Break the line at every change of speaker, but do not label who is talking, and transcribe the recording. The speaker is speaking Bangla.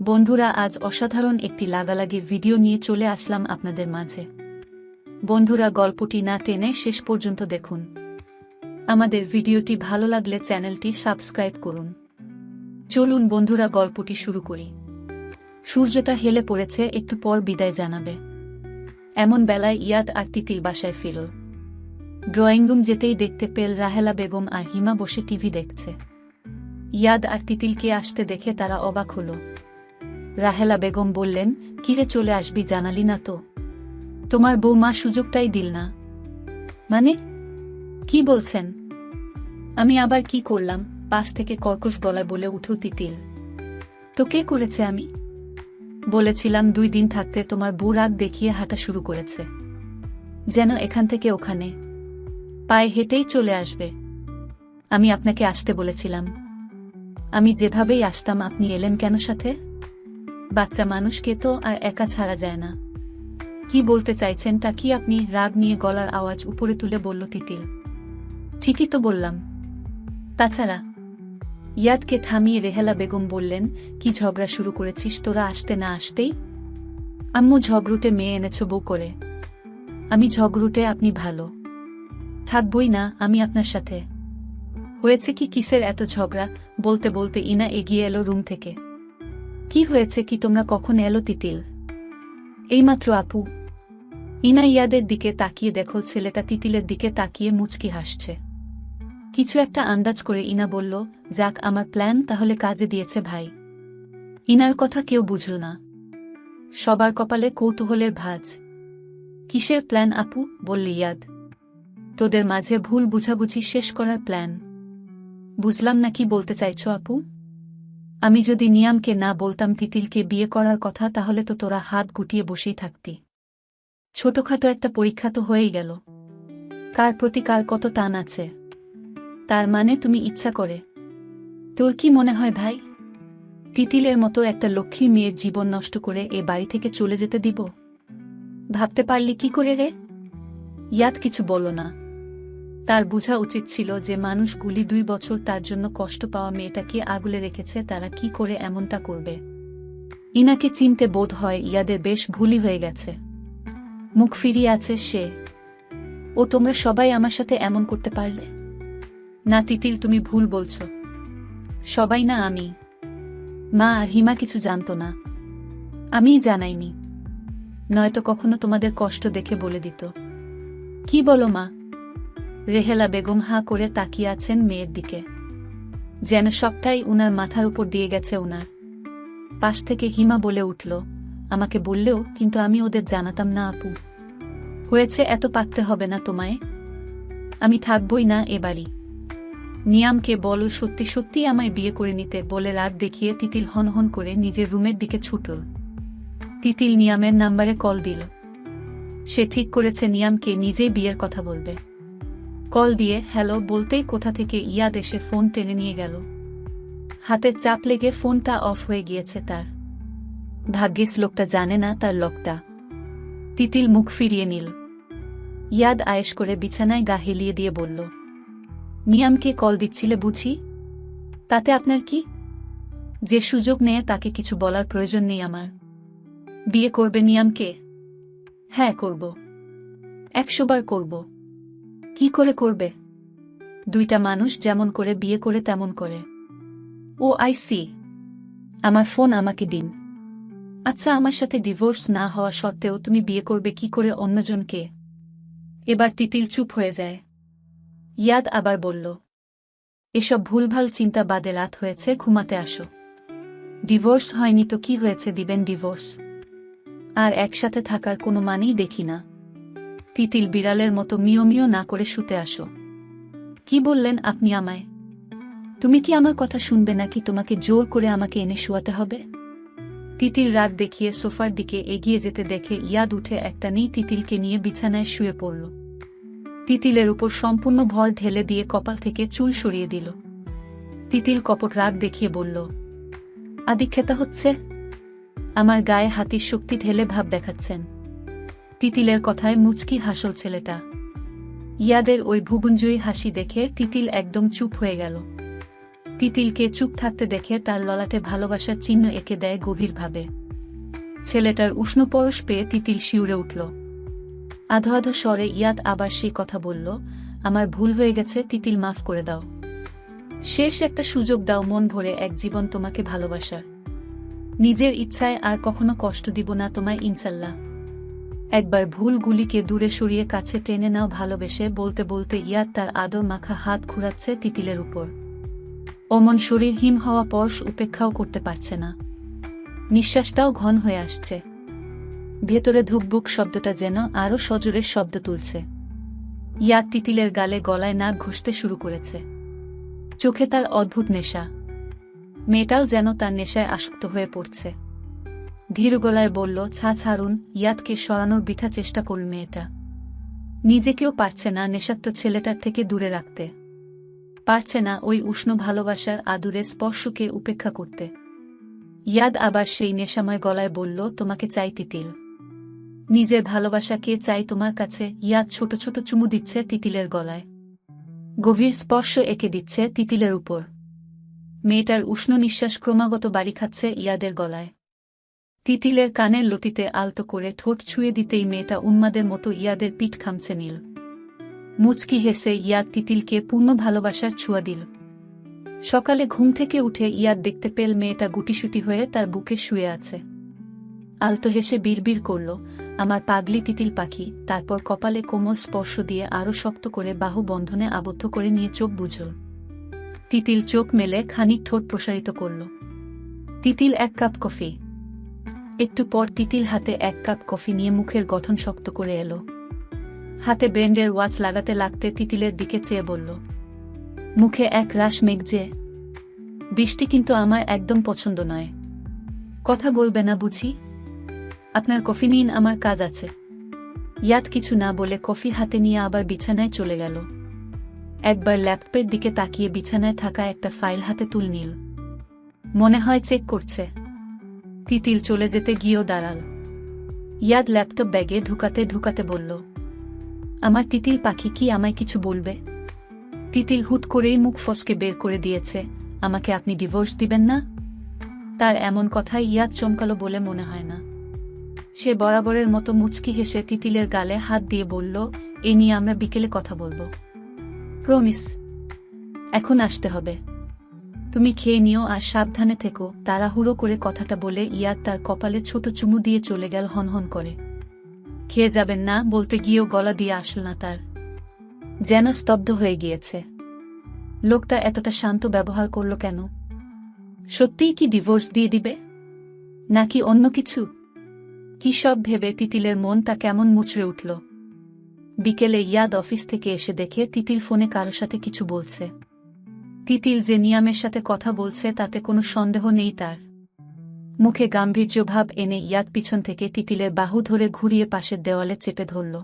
বন্ধুরা, আজ অসাধারণ একটি লাগালাগি ভিডিও নিয়ে চলে আসলাম আপনাদের মাঝে। বন্ধুরা, গল্পটি না টেনে শেষ পর্যন্ত দেখুন। আমাদের ভিডিওটি ভালো লাগলে চ্যানেলটি সাবস্ক্রাইব করুন। চলুন বন্ধুরা, গল্পটি শুরু করি। সূর্যটা হেলে পড়েছে, একটু পর বিদায় জানাবে। এমন বেলায় ইয়াদ আর তিতির বাসায় ফিরল। ড্রয়িং রুম যেতেই দেখতে পেল রাহেলা বেগম আর হিমা বসে টিভি দেখছে। ইয়াদ আর তিতিলকে আসতে দেখে তারা অবাক হল। রাহেলা বেগম বললেন, কিরে চলে আসবি জানালি না তো। তোমার বৌমা সুযোগটাই দিল না। মানে? কি বলছেন? আমি আবার কি করলাম? পাশ থেকে কর্কশ গলায় বলে উঠল তিতিল। তো কে করেছে আমি? বলেছিলাম দুই দিন থাকতে তোমার বউ রাগ দেখিয়ে হাঁটা শুরু করেছে। যেন এখান থেকে ওখানে। পায়ে হেঁটেই চলে আসবে। আমি আপনাকে আসতে বলেছিলাম। আমি যেভাবেই আসতাম, আপনি এলেন কেন সাথে? বাচ্চা মানুষকে তো আর একা ছাড়া যায় না। কি বলতে চাইছেন তা কি আপনি রাগ নিয়ে গলার আওয়াজ উপরে তুলে বলল তিতিল ঠিকই তো বললাম। তাছাড়া, ইয়াদকে থামিয়ে রেহেলা বেগম বললেন, কি ঝগড়া শুরু করেছিস? তোরা আসতে না আসতেই? আম্মু, ঝগড়ুটে মেয়ে এনেছ বউ করে। আমি ঝগড়ুটে, আপনি ভালো। থাকবই না, আমি আপনার সাথে। হয়েছে কি কিসের এত ঝগড়া? বলতে বলতে ইনা এগিয়ে এলো রুম থেকে। কি হয়েছে কি তোমরা কখন এলো তিতিল? এইমাত্র আপু। ইনা ইয়াদের দিকে তাকিয়ে দেখো, ছেলেটা তিতিলের দিকে তাকিয়ে মুচকি হাসছে। কিছু একটা আন্দাজ করে ইনা বলল, যাক, আমার প্ল্যান তাহলে কাজে দিয়েছে ভাই। ইনার কথা কেউ বুঝল না। সবার কপালে কৌতূহলের ভাজ। কিসের প্ল্যান আপু? বললি ইয়াদ। তোদের মাঝে ভুল বুঝাবুঝি শেষ করার প্ল্যান। বুঝলাম না কি বলতে চাইছ আপু? আমি যদি নিয়ামকে না বলতাম তিতিলকে বিয়ে করার কথা, তাহলে তো তোরা হাত গুটিয়ে বসেই থাকতি। ছোটখাটো একটা পরীক্ষা তো হয়েই গেল। কার প্রতি কার কত টান আছে। তার মানে তুমি ইচ্ছা করে। তোর কি মনে হয় ভাই? তিতিলের মতো একটা লক্ষ্মী মেয়ের জীবন নষ্ট করে এ বাড়ি থেকে চলে যেতে দিব? ভাবতে পারলি কি করে রে? ইয়াদ কিছু বলো না। তার বোঝা উচিত ছিল যে মানুষগুলি দুই বছর তার জন্য কষ্ট পাওয়া মেয়েটাকে আগুলে রেখেছে, তারা কি করে এমনটা করবে? ইনাকে চিনতে বোধ হয় ইয়াদের বেশ ভুলই হয়ে গেছে। মুখ ফিরিয়ে আছে সে। ও তোমরা সবাই আমার সাথে এমন করতে পারলে? না তিতিল, তুমি ভুল বলছ। সবাই না আমি। মা আর হিমা কিছু জানতো না। আমিই জানাইনি। নয়তো কখনো তোমাদের কষ্ট দেখে বলে দিত। কি বলো মা? রেহেলা বেগম হাঁ করে তাকিয়ে আছেন মেয়ের দিকে। যেন সবটাই উনার মাথার উপর দিয়ে গেছে উনার। পাশ থেকে হিমা বলে উঠল, আমাকে বললেও কিন্তু আমি ওদের জানাতাম না, আপু। হয়েছে এত পাকতে হবে না তোমায়। আমি থাকবই না এ বাড়ি। নিয়ামকে বলো, সত্যি সত্যি আমায় বিয়ে করে নিতে বলে রাত দেখিয়ে তিতিল হনহন করে নিজের রুমের দিকে ছুটল। তিতিল নিয়ামের নাম্বারে কল দিল। সে ঠিক করেছে, নিয়ামকে নিজেই বিয়ের কথা বলবে। কল দিয়ে হ্যালো বলতেই কোথা থেকে ইয়াদ এসে ফোন টেনে নিয়ে গেল। হাতের চাপ লেগে ফোনটা অফ হয়ে গিয়েছে তার। ভাগ্যিস লোকটা জানে না তার লকটা। তিতিল মুখ ফিরিয়ে নিল। ইয়াদ আয়েশ করে বিছানায় গা হেলিয়ে দিয়ে বলল নিয়ামকে কল দিচ্ছিলে বুঝি? তাতে আপনার কি? যে সুযোগ নেয় তাকে কিছু বলার প্রয়োজন নেই আমার। বিয়ে করবে নিয়ামকে হ্যাঁ করব। একশোবার করব। কি করে করবে? দুইটা মানুষ যেমন করে বিয়ে করে তেমন করে। ও, আই সি। আমার ফোন আমাকে দিন। আচ্ছা আমার সাথে ডিভোর্স না হওয়া সত্ত্বেও তুমি বিয়ে করবে কি করে অন্যজনকে? এবার তিতিল চুপ হয়ে যায়। ইয়াদ আবার বলল, এসব ভুলভাল চিন্তা বাদে রাত হয়েছে, ঘুমাতে আসো। ডিভোর্স হয়নি তো কি হয়েছে দিবেন ডিভোর্স? আর একসাথে থাকার কোনো মানেই দেখি না। তিতিল বিড়ালের মতো মিও মিও না করে শুতে আসো। কি বললেন আপনি আমায়? তুমি কি আমার কথা শুনবে নাকি তোমাকে জোর করে আমাকে এনে শুয়াতে হবে? তিতিল রাত দেখিয়ে সোফার দিকে এগিয়ে যেতে দেখে ইয়াদ উঠে একটা নেই তিতিলকে নিয়ে বিছানায় শুয়ে পড়ল। তিতিলের উপর সম্পূর্ণ ভর ঢেলে দিয়ে কপাল থেকে চুল সরিয়ে দিল। তিতিল কপট রাগ দেখিয়ে বলল, আদিক্ষেতা হচ্ছে? আমার গায়ে হাতির শক্তি ঢেলে ভাব দেখাচ্ছেন। তিতিলের কথায় মুচকি হাসল ছেলেটা। ইয়াদের ওই ভুবুঞ্জয়ী হাসি দেখে তিতিল একদম চুপ হয়ে গেল। তিতিলকে চুপ থাকতে দেখে তার ললাটে ভালোবাসার চিহ্ন এঁকে দেয় গভীরভাবে। ছেলেটার উষ্ণ পরশ পেয়ে তিতিল শিউরে উঠল। আধো আধো স্বরে ইয়াদ আবার সেই কথা বলল, আমার ভুল হয়ে গেছে, তিতিল মাফ করে দাও। শেষ একটা সুযোগ দাও মন ভরে এক জীবন তোমাকে ভালোবাসার। নিজের ইচ্ছায় আর কখনো কষ্ট দিব না তোমায় ইনশাল্লাহ। একবার ভুলগুলিকে দূরে সরিয়ে কাছে টেনে নাও ভালোবেসে বলতে বলতে ইয়াদ তার আদর মাখা হাত ঘুরাচ্ছে তিতিলের উপর। অমন শরীর হিম হওয়া পরশ উপেক্ষাও করতে পারছে না। নিঃশ্বাসটাও ঘন হয়ে আসছে। ভেতরে ধুকবুক শব্দটা যেন আরও সজোরের শব্দ তুলছে। ইয়াদ তিতিলের গালে গলায় নাক ঘষতে শুরু করেছে। চোখে তার অদ্ভুত নেশা। মেয়েটাও যেন তার নেশায় আসক্ত হয়ে পড়ছে। ধীর গলায় বলল, ছা, ছাড়ুন ইয়াদকে সরানোর বৃথা চেষ্টা করল মেয়েটা। নিজেকেও পারছে না নেশাক্ত ছেলেটার থেকে দূরে রাখতে। পারছে না ওই উষ্ণ ভালোবাসার আদুরে স্পর্শকে উপেক্ষা করতে। ইয়াদ আবার সেই নেশাময় গলায় বলল, তোমাকে চাই তিতিল। নিজের ভালোবাসাকে চাই তোমার কাছে। ইয়াদ ছোট ছোট চুমু দিচ্ছে তিতিলের গলায়। গভীর স্পর্শ এঁকে দিচ্ছে তিতিলের উপর। মেয়েটার উষ্ণ নিঃশ্বাস ক্রমাগত বাড়ি খাচ্ছে ইয়াদের গলায়। তিতিলের কানের লতিতে আলতো করে ঠোঁট ছুঁয়ে দিতেই মেয়েটা উন্মাদের মতো ইয়াদের পিঠ খামছে নীল। মুচকি হেসে ইয়াদ তিতিলকে পূর্ণ ভালোবাসার ছুয়া দিল। সকালে ঘুম থেকে উঠে ইয়াদ দেখতে পেল মেয়েটা গুটিসুটি হয়ে তার বুকে শুয়ে আছে। আলতো হেসে বিড়বিড় করল, আমার পাগলি তিতিল পাখি, তারপর কপালে কোমল স্পর্শ দিয়ে আরও শক্ত করে বাহু বন্ধনে আবদ্ধ করে নিয়ে চোখ বুঝল। তিতিল চোখ মেলে খানিক ঠোঁট প্রসারিত করল। তিতিল এক কাপ কফি একটু পর তিতিল হাতে এক কাপ কফি নিয়ে মুখের গঠন শক্ত করে এলো। হাতে ব্রেন্ডের ওয়াচ লাগাতে লাগতে তিতিলের দিকে চেয়ে বলল, মুখে এক রাশ মেঘ যে। বৃষ্টি কিন্তু আমার একদম পছন্দ নয়। কথা বলবে না বুঝি? আপনার কফি নিন, আমার কাজ আছে। ইয়াদ কিছু না বলে কফি হাতে নিয়ে আবার বিছানায় চলে গেল। একবার ল্যাপটপের দিকে তাকিয়ে বিছানায় থাকা একটা ফাইল হাতে তুল নিল। মনে হয় চেক করছে। তিতিল চলে যেতে গিয়েও দাঁড়াল। ইয়াদ ল্যাপটপ ব্যাগে ঢুকাতে ঢুকাতে বলল, আমার তিতিল পাখি কি আমায় কিছু বলবে? তিতিল হুট করেই মুখ ফসকে বের করে দিয়েছে, আমাকে আপনি ডিভোর্স দিবেন না? তার এমন কথাই ইয়াদ চমকালো বলে মনে হয় না। সে বরাবরের মতো মুচকি হেসে তিতিলের গালে হাত দিয়ে বলল, এ নিয়ে আমরা বিকেলে কথা বলব। প্রমিস, এখন আসতে হবে। তুমি খেয়ে নিও আর সাবধানে থেকো, তাড়াহুড়ো করে কথাটা বলে ইয়াদ তার কপালে ছোট চুমু দিয়ে চলে গেল হনহন করে। খেয়ে যাবেন না বলতে গিয়েও গলা দিয়ে আসল না তার। যেন স্তব্ধ হয়ে গিয়েছে। লোকটা এতটা শান্ত ব্যবহার করল কেন? সত্যিই কি ডিভোর্স দিয়ে দিবে? নাকি অন্য কিছু? কি সব ভেবে তিতিলের মন তা কেমন মুচড়ে উঠল। বিকেলে ইয়াদ অফিস থেকে এসে দেখে তিতিল ফোনে কারও সাথে কিছু বলছে। তিতিল যে নিয়ামের সাথে কথা বলছে তাতে কোনো সন্দেহ নেই তার। মুখে গাম্ভীর্য ভাব এনে ইয়াদ পিছন থেকে তিতিলের বাহু ধরে ঘুরিয়ে পাশের দেওয়ালে চেপে ধরল।